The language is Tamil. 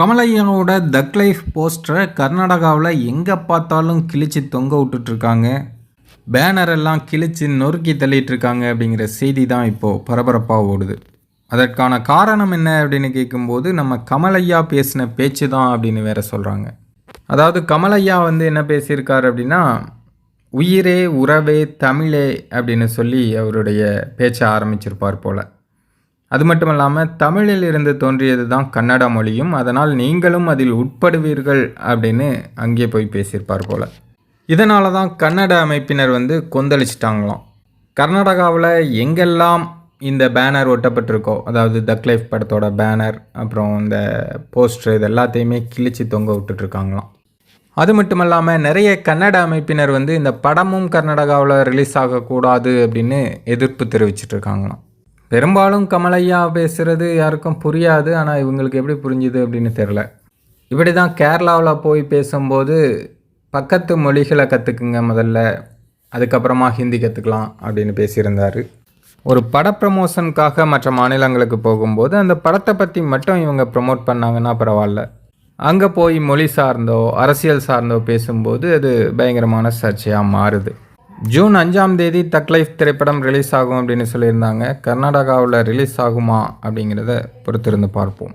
கமலையாவோட தக் லைஃப் போஸ்டரை கர்நாடகாவில் எங்கே பார்த்தாலும் கிழிச்சு தொங்க விட்டுட்ருக்காங்க. பேனர் எல்லாம் கிழிச்சு நொறுக்கி தள்ளிட்டு இருக்காங்க அப்படிங்கிற செய்தி தான் இப்போது பரபரப்பாக ஓடுது. அதற்கான காரணம் என்ன அப்படின்னு கேட்கும்போது நம்ம கமலையா பேசின பேச்சு தான் அப்படின்னு வேற சொல்கிறாங்க அதாவது கமலையா வந்து என்ன பேசியிருக்காரு அப்படின்னா உயிரே உறவே தமிழே அப்படின்னு சொல்லி அவருடைய பேச்சை ஆரம்பிச்சிருப்பார் போல். அது மட்டும் இல்லாமல் தமிழில் இருந்து தோன்றியது தான் கன்னட மொழியும் அதனால் நீங்களும் அதில் உட்படுவீர்கள் அப்படின்னு அங்கே போய் பேசியிருப்பார் போல். இதனால தான் கன்னட அமைப்பினர் வந்து கொந்தளிச்சிட்டாங்களாம். கர்நாடகாவில் எங்கெல்லாம் இந்த பேனர் ஒட்டப்பட்டிருக்கோ அதாவது தக் லைஃப் படத்தோட பேனர் அப்புறம் இந்த போஸ்டர் இது எல்லாத்தையுமே கிழிச்சு தொங்க விட்டுட்ருக்காங்களாம். அது மட்டும் இல்லாமல் நிறைய கன்னட அமைப்பினர் வந்து இந்த படமும் கர்நாடகாவில் ரிலீஸ் ஆகக்கூடாது அப்படின்னு எதிர்ப்பு தெரிவிச்சிட்டு இருக்காங்களாம் பெரும்பாலும் கமலையா பேசுகிறது யாருக்கும் புரியாது ஆனால் இவங்களுக்கு எப்படி புரிஞ்சுது அப்படின்னு தெரில இப்படி தான் கேரளாவில் போய் பேசும்போது பக்கத்து மொழிகளை கற்றுக்குங்க முதல்ல அதுக்கப்புறமா ஹிந்தி கற்றுக்கலாம் அப்படின்னு பேசியிருந்தார். ஒரு பட ப்ரமோஷனுக்காக மற்ற மாநிலங்களுக்கு போகும்போது அந்த படத்தை பற்றி மட்டும் இவங்க ப்ரமோட் பண்ணாங்கன்னா பரவாயில்ல. அங்கே போய் மொழி சார்ந்தோ அரசியல் சார்ந்தோ பேசும்போது அது பயங்கரமான சர்ச்சையாக மாறுது. ஜூன் அஞ்சாம் தேதி தக் லைஃப் திரைப்படம் ரிலீஸ் ஆகும் அப்படின்னு சொல்லியிருந்தாங்க. கர்நாடகாவில் ரிலீஸ் ஆகுமா அப்படிங்கிறத பொறுத்திருந்து பார்ப்போம்.